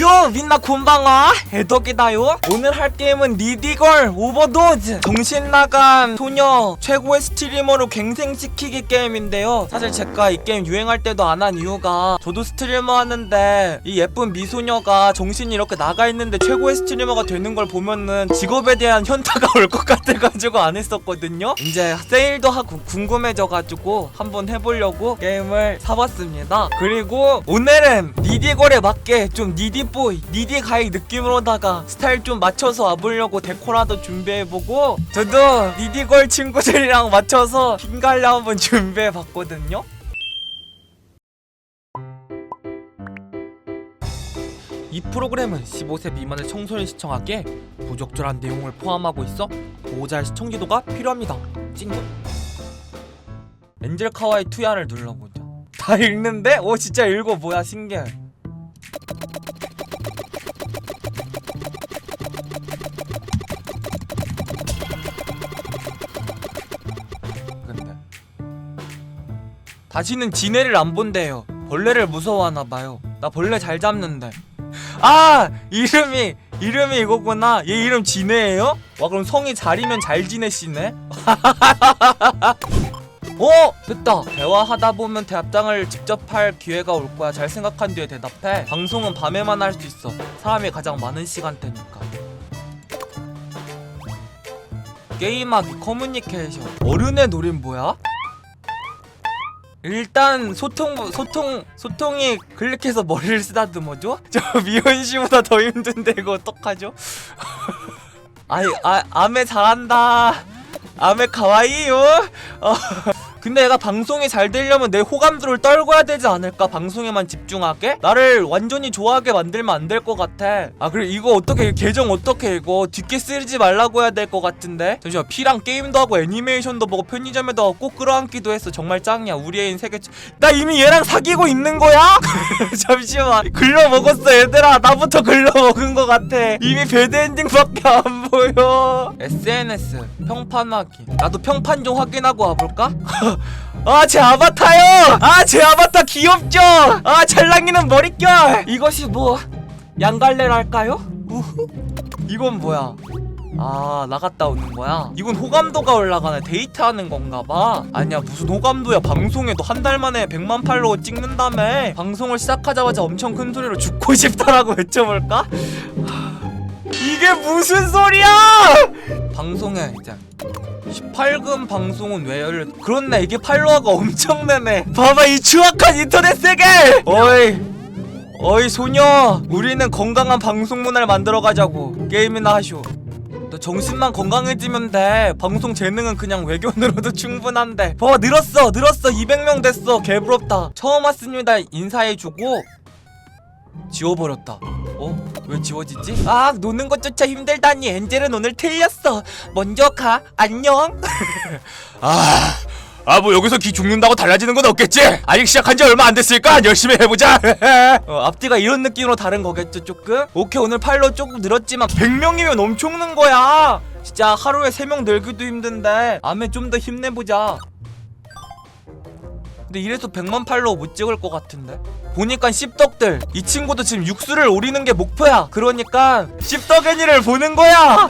요 민나 곤방아. 해덕이다요. 오늘 할 게임은 리디걸 오버도즈. 정신나간 소녀 최고의 스트리머로 갱생시키기 게임인데요. 사실 제가 이 게임 유행할 때도 안 한 이유가 저도 스트리머 하는데 이 예쁜 미소녀가 정신이 이렇게 나가 있는데 최고의 스트리머가 되는 걸 보면은 직업에 대한 현타가 올 것 같아가지고 안 했었거든요. 이제 세일도 하고 궁금해져가지고 한번 해보려고 게임을 사봤습니다. 그리고 오늘은 니디걸에 맞게 좀 니디 보이 니디 가이 느낌으로다가 스타일 좀 맞춰서 와보려고 데코라도 준비해보고 저도 니디걸 친구들이랑 맞춰서 핑갈래 한번 준비해봤거든요 이 프로그램은 15세 미만의 청소년 시청하기에 부적절한 내용을 포함하고 있어 보호자의 시청기도가 필요합니다. 찡긋. 엔젤 카와이 투야를 눌러보자. 다 읽는데? 오 진짜 읽어 뭐야 신기해. 다시는 지네를 안 본대요. 벌레를 무서워하나 봐요. 나 벌레 잘 잡는데. 아 이름이 이름이 이거구나. 얘 이름 지네예요? 와 그럼 성이 잘이면 잘 지내시네. 어 됐다. 대화하다 보면 대합장을 직접 할 기회가 올 거야. 잘 생각한 뒤에 대답해. 방송은 밤에만 할 수 있어. 사람이 가장 많은 시간대니까. 게임하기 커뮤니케이션 어른의 놀인 뭐야? 일단 소통 소통 소통이 클릭해서 머리를 쓰다듬어줘? 저 미연 씨보다 더 힘든데 이거 어떡하죠? 아이 아 아메 잘한다. 아메 가와이요. 어. 근데 얘가 방송이 잘 되려면 내 호감도를 떨궈야 되지 않을까? 방송에만 집중하게? 나를 완전히 좋아하게 만들면 안 될 것 같아. 아 그래 이거 어떻게 계정 어떻게 이거 뒷게 쓰지 말라고 해야 될 것 같은데. 잠시만 피랑 게임도 하고 애니메이션도 보고 편의점에도 가고 꼭 끌어안기도 했어. 정말 짱이야. 우리 애인 세계. 최- 나 이미 얘랑 사귀고 있는 거야? 잠시만 글러 먹었어 얘들아. 나부터 글러 먹은 것 같아. 이미 배드 엔딩밖에 안 보여. SNS 평판하기. 나도 평판 좀 확인하고 와볼까? 아, 제 아바타요! 아, 제 아바타 귀엽죠? 아, 잘랑이는 머릿결! 이것이 뭐, 양갈래랄까요? 우후? 이건 뭐야? 아, 나갔다 오는 거야? 이건 호감도가 올라가네. 데이트하는 건가 봐. 아니야, 무슨 호감도야. 방송에도 한 달 만에 100만 팔로워 찍는다며. 방송을 시작하자마자 엄청 큰 소리로 죽고 싶다라고 외쳐볼까? 이게 무슨 소리야! 방송에 이제 18금 방송은 왜 열려? 그렇네 이게 팔로워가 엄청 내네. 봐봐 이 추악한 인터넷 세계! 어이 어이 소녀. 우리는 건강한 방송 문화를 만들어 가자고. 게임이나 하쇼. 너 정신만 건강해지면 돼. 방송 재능은 그냥 외견으로도 충분한데. 봐봐 늘었어 늘었어. 200명 됐어. 개부럽다. 처음 왔습니다. 인사해주고 지워버렸다 어? 왜 지워지지? 아 노는 것조차 힘들다니 엔젤은 오늘 틀렸어 먼저 가 안녕 아, 아 뭐 여기서 기 죽는다고 달라지는 건 없겠지? 아직 시작한 지 얼마 안 됐으니까 열심히 해보자. 어, 앞뒤가 이런 느낌으로 다른 거겠죠 조금? 오케이 오늘 팔로 조금 늘었지만 100명이면 엄청 는 거야 진짜 하루에 3명 늘기도 힘든데 다음에 좀 더 힘내보자 근데 이래서 100만 팔로우 못 찍을 것 같은데? 보니까 씹덕들. 이 친구도 지금 육수를 오리는 게 목표야. 그러니까 씹덕애니를 보는 거야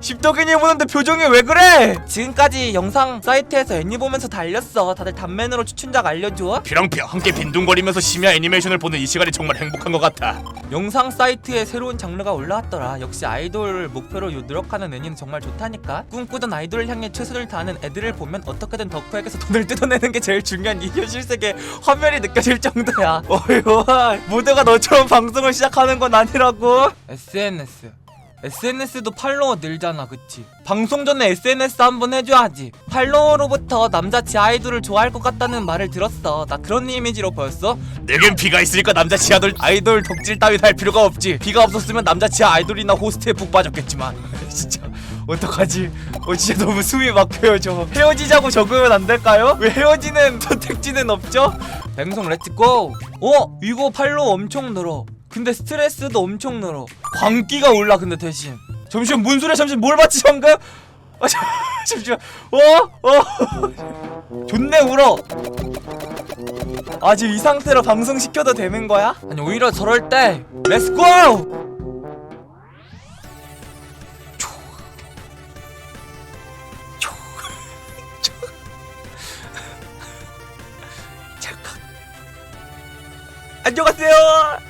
씹덕애니 보는데 표정이 왜 그래 지금까지 영상 사이트에서 애니 보면서 달렸어 다들 단면으로 추천작 알려줘 피렁피렁 함께 빈둥거리면서 심야 애니메이션을 보는 이 시간이 정말 행복한 것 같아. 영상 사이트에 새로운 장르가 올라왔더라. 역시 아이돌을 목표로 요- 노력하는 애니는 정말 좋다니까. 꿈꾸던 아이돌을 향해 최선을 다하는 애들을 보면 어떻게든 덕후에게서 돈을 뜯어내는 게 제일 중요한 이 현실 세계 화면이 느껴질 정도야. 어이구, 모두가 너처럼 방송을 시작하는 건 아니라고. SNS. SNS도 팔로워 늘잖아, 그치? 방송 전에 SNS 한번 해줘야지. 팔로워로부터 남자치 아이돌을 좋아할 것 같다는 말을 들었어. 나 그런 이미지로 보였어? 내겐 피가 있으니까 남자 지하들 아이돌 덕질 따위 할 필요가 없지 비가 없었으면 남자 지하 아이돌이나 호스트에 푹 빠졌겠지만 진짜 어떡하지 어 진짜 너무 숨이 막혀요 저 헤어지자고 적으면 안 될까요? 왜 헤어지는 선택지는 없죠? 방송 렛츠고 어? 이거 팔로 엄청 늘어 근데 스트레스도 엄청 늘어 광기가 올라 근데 대신 잠시만 뭔 소리야 잠시만 뭘 봤지 방금? 아, 잠- 잠시만 어? 어? 존내 울어 아 지금 이 상태로 방송 시켜도 되는 거야? 아니 오히려 저럴 때 렛츠고! 안녕하세요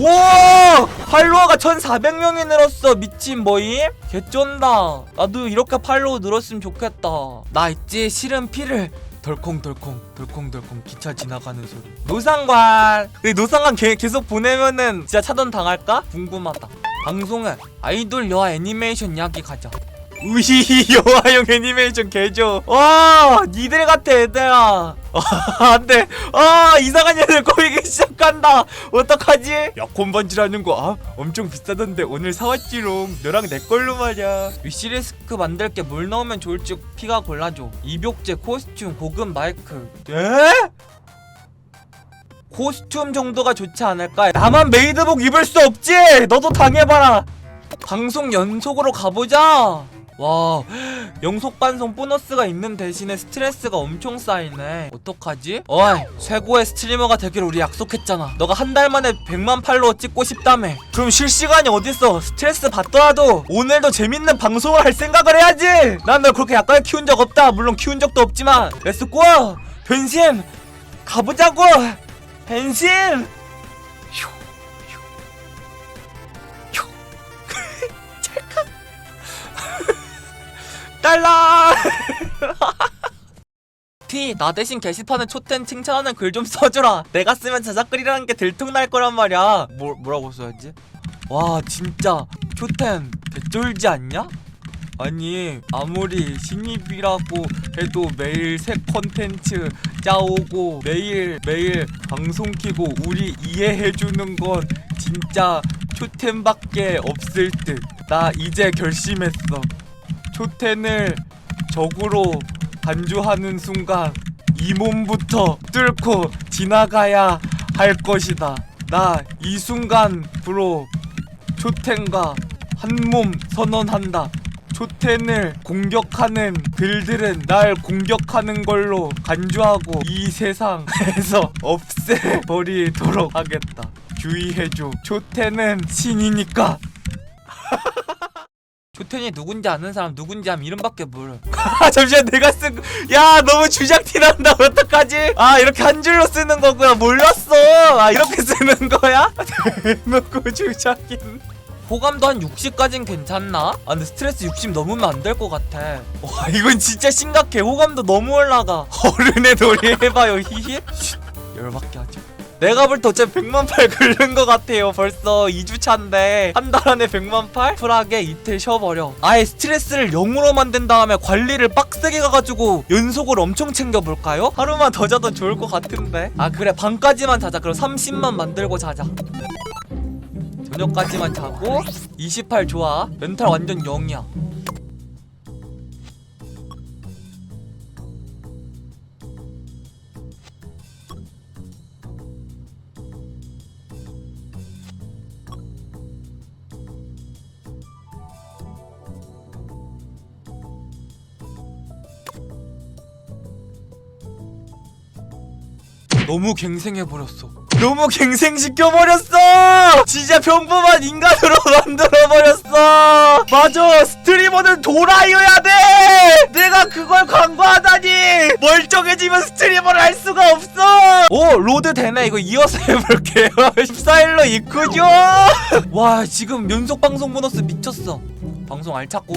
와! 팔로워가 1400명이 늘었어 미친 뭐임? 개쩐다. 나도 이렇게 팔로워 늘었으면 좋겠다. 나 있지 싫은 피를. 덜컹덜컹 덜컹덜컹 기차 지나가는 소리. 노상관. 근데 노상관 개, 계속 보내면은 진짜 차단 당할까? 궁금하다. 방송에 아이돌 여아 애니메이션 이야기 가자 우이 여아용 애니메이션 개죠. 와 니들 같아 얘들아. 안돼. 아 이상한 애들 꼬이기 시작한다. 어떡하지? 약혼 반지라는 거 아, 엄청 비싸던데 오늘 사왔지롱. 너랑 내 걸로 말야. 위시리스크 만들 게 뭘 넣으면 좋을지 피가 골라줘. 입욕제 코스튬 고급 마이크. 에? 코스튬 정도가 좋지 않을까? 나만 메이드복 입을 수 없지? 너도 당해봐라. 방송 연속으로 가보자 와 영속 반송 보너스가 있는 대신에 스트레스가 엄청 쌓이네. 어떡하지? 어이 최고의 스트리머가 되기로 우리 약속했잖아. 너가 한 달 만에 100만 팔로워 찍고 싶다며. 그럼 실시간이 어딨어? 스트레스 받더라도 오늘도 재밌는 방송을 할 생각을 해야지. 난 널 그렇게 약간을 키운 적 없다. 물론 키운 적도 없지만. 렛츠고 변신! 가보자고! 변신 달라 티, 나 대신 게시판에 초텐 칭찬하는 글 좀 써주라. 내가 쓰면 자작글이라는 게 들통날 거란 말이야. 뭐, 뭐라고 써야지? 와, 진짜. 초텐, 개쫄지 않냐? 아니, 아무리 신입이라고 해도 매일 새 컨텐츠 짜오고, 매일, 매일 방송 키고, 우리 이해해주는 건 진짜 초텐밖에 없을 듯. 나 이제 결심했어. 초텐을 적으로 간주하는 순간 이 몸부터 뚫고 지나가야 할 것이다. 나 이 순간부로 초텐과 한몸 선언한다. 초텐을 공격하는 글들은 날 공격하는 걸로 간주하고 이 세상에서 없애버리도록 하겠다. 주의해줘. 초텐은 신이니까. 조텐이 누군지 아는 사람 누군지 하면 이름밖에 모르. 아 잠시만 내가 쓴. 거- 야 너무 주작 티난다 어떡하지? 아 이렇게 한 줄로 쓰는 거구나 몰랐어. 아 이렇게 쓰는 거야? 대놓고 주작인. 호감도 한 60까진 괜찮나? 아 근데 스트레스 60 넘으면 안 될 것 같아. 와 이건 진짜 심각해. 호감도 너무 올라가. 어른의 놀이 해봐요 히히. 쉿, 열받게 하죠. 내가 볼 때 어차피 100만 팔 긁는 것 같아요. 벌써 2주 차인데 한 달 안에 100만 팔? 쿨하게 이틀 쉬어버려. 아예 스트레스를 0으로 만든 다음에 관리를 빡세게 가가지고 연속으로 엄청 챙겨볼까요? 하루만 더 자도 좋을 것 같은데. 아 그래. 밤까지만 자자. 그럼 30만 만들고 자자. 저녁까지만 자고 28 좋아. 멘탈 완전 0이야 너무 갱생해버렸어. 너무 갱생시켜버렸어! 진짜 평범한 인간으로 만들어버렸어! 맞아! 스트리머는 돌아이어야 돼! 내가 그걸 광고하다니! 멀쩡해지면 스트리머를 할 수가 없어! 오! 로드 되네. 이거 이어서 해볼게요. 14일로 있군요! 와, 지금 연속 방송 보너스 미쳤어. 방송 알찼고.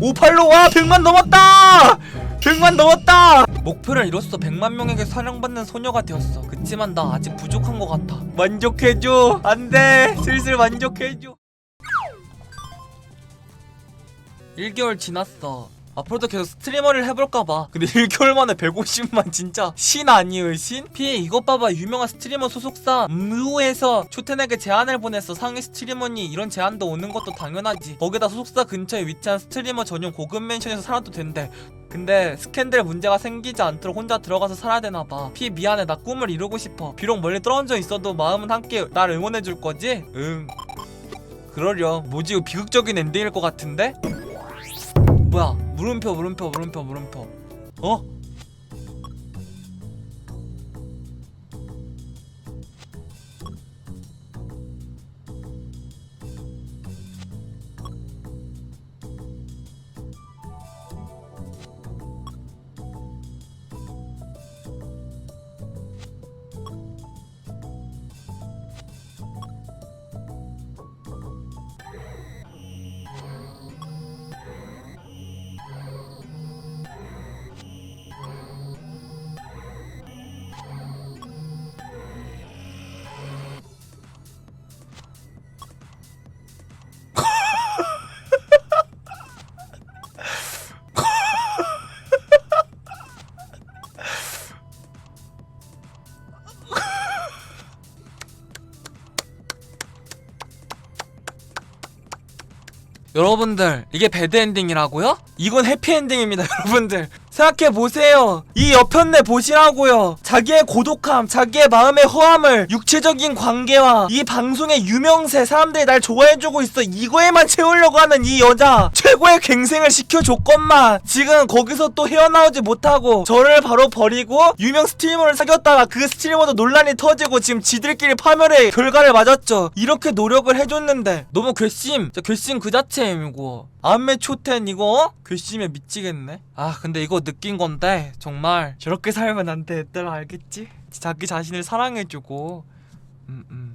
오팔로 와 100만 넘었다 100만 넘었다! 목표를 이뤘어. 100만 명에게 사랑받는 소녀가 되었어. 그치만 나 아직 부족한 것 같아. 만족해줘. 안돼. 슬슬 만족해줘. 1개월 지났어 앞으로도 계속 스트리머를 해볼까봐. 근데 1개월 만에 150만 진짜 신 아니에요 신? 피 이것 봐봐. 유명한 스트리머 소속사 무에서 초텐에게 제안을 보냈어. 상위 스트리머니 이런 제안도 오는 것도 당연하지. 거기다 소속사 근처에 위치한 스트리머 전용 고급 맨션에서 살아도 된대. 근데 스캔들 문제가 생기지 않도록 혼자 들어가서 살아야 되나봐. 피 미안해. 나 꿈을 이루고 싶어. 비록 멀리 떨어져 있어도 마음은 함께 날 응원해줄 거지? 응. 그러렴. 뭐지? 비극적인 엔딩일 것 같은데? 뭐야 물음표 물음표 물음표 물음표 어? 여러분들 이게 배드엔딩이라고요? 이건 해피엔딩입니다 여러분들 생각해보세요. 이 여편네 보시라고요. 자기의 고독함 자기의 마음의 허함을 육체적인 관계와 이 방송의 유명세 사람들이 날 좋아해주고 있어. 이거에만 채우려고 하는 이 여자 최고의 갱생을 시켜줬건만 지금 거기서 또 헤어나오지 못하고 저를 바로 버리고 유명 스트리머를 사귀었다가 그 스트리머도 논란이 터지고 지금 지들끼리 파멸의 결과를 맞았죠. 이렇게 노력을 해줬는데 너무 괘씸. 괘씸 그 자체임 이거 안메 초텐 이거 괘씸에 미치겠네. 아 근데 이거 느낀 건데 정말 저렇게 살면 안 돼 얘들아 알겠지? 자기 자신을 사랑해주고 음 음.